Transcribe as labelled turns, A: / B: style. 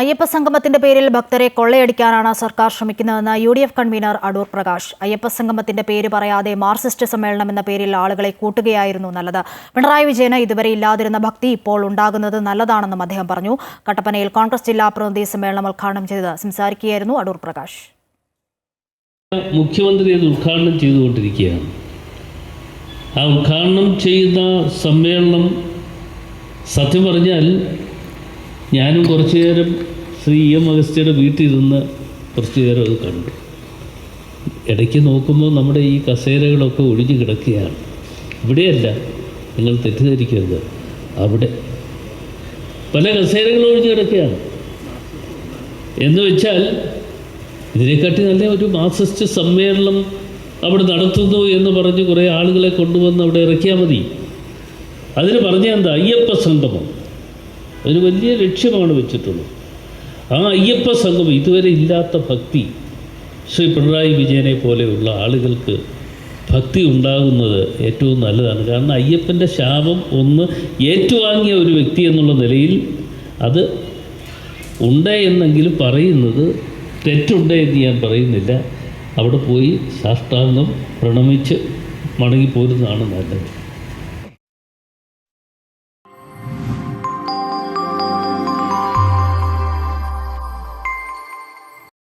A: അയ്യപ്പ സംഗമത്തിന്റെ പേരിൽ ഭക്തരെ കൊള്ളയടിക്കാനാണ് സർക്കാർ ശ്രമിക്കുന്നതെന്ന് U D F convener Adoor Prakash. Ayyappa സംഗമത്തിന്റെ പേര് പറയാതെ മാർസിസ്റ്റ് സമ്മേളനം എന്ന പേരിൽ ആളുകളെ കൂട്ടുകയായിരുന്നു നല്ലത്. പിണറായി വിജയന് ഇതുവരെ ഇല്ലാതിരുന്ന ഭക്തി ഇപ്പോൾ ഉണ്ടാകുന്നത് നല്ലതാണെന്നും അദ്ദേഹം പറഞ്ഞു. കട്ടപ്പനയിൽ കോൺഗ്രസ് ജില്ലാ പ്രതിനിധി സമ്മേളനം ഉദ്ഘാടനം ചെയ്ത് സംസാരിക്കുകയായിരുന്നു അടൂർ പ്രകാശ്.
B: മുഖ്യമന്ത്രി ഉദ്ഘാടനം ചെയ്തുകൊണ്ടിരിക്കുകയാണ്. ആ ഉദ്ഘാടനം ചെയ്യുന്ന സമ്മേളനം സത്യം പറഞ്ഞാൽ ഞാനും കുറച്ചു നേരം ശ്രീ എം അഗസ്റ്റിയുടെ വീട്ടിൽ ഇരുന്ന് കുറച്ചു നേരം അത് കണ്ടു. ഇടയ്ക്ക് നോക്കുമ്പോൾ നമ്മുടെ ഈ കസേരകളൊക്കെ ഒഴിഞ്ഞു കിടക്കുകയാണ്. ഇവിടെയല്ല നിങ്ങൾ തെറ്റിദ്ധരിക്കരുത്. അവിടെ പല കസേരകളും ഒഴിഞ്ഞു കിടക്കുകയാണ്. എന്ന് വെച്ചാൽ ഇതിനെക്കാട്ടി നല്ല ഒരു മാർക്സിസ്റ്റ് സമ്മേളനം അവിടെ നടത്തുന്നു എന്ന് പറഞ്ഞ് കുറേ ആളുകളെ കൊണ്ടുവന്ന് അവിടെ ഇറക്കിയാൽ മതി. അതിന് പറഞ്ഞ എന്താ? അയ്യപ്പ സംഗമം. ഒരു വലിയ ലക്ഷ്യമാണ് വെച്ചിട്ടുള്ളത്. ആ അയ്യപ്പ സംഗമം ഇതുവരെ ഇല്ലാത്ത ഭക്തി ശ്രീ പിണറായി വിജയനെ പോലെയുള്ള ആളുകൾക്ക് ഭക്തി ഉണ്ടാകുന്നത് ഏറ്റവും നല്ലതാണ്. കാരണം അയ്യപ്പന്റെ ശാപം ഒന്ന് ഏറ്റുവാങ്ങിയ ഒരു വ്യക്തി എന്നുള്ള നിലയിൽ അത് ഉണ്ട് എന്നെങ്കിലും പറയുന്നത് തെറ്റുണ്ട് എന്ന് ഞാൻ പറയുന്നില്ല. അവിടെ പോയി സാഷ്ടാംഗം പ്രണമിച്ച് മടങ്ങിപ്പോരുന്നതാണ് നല്ലത്.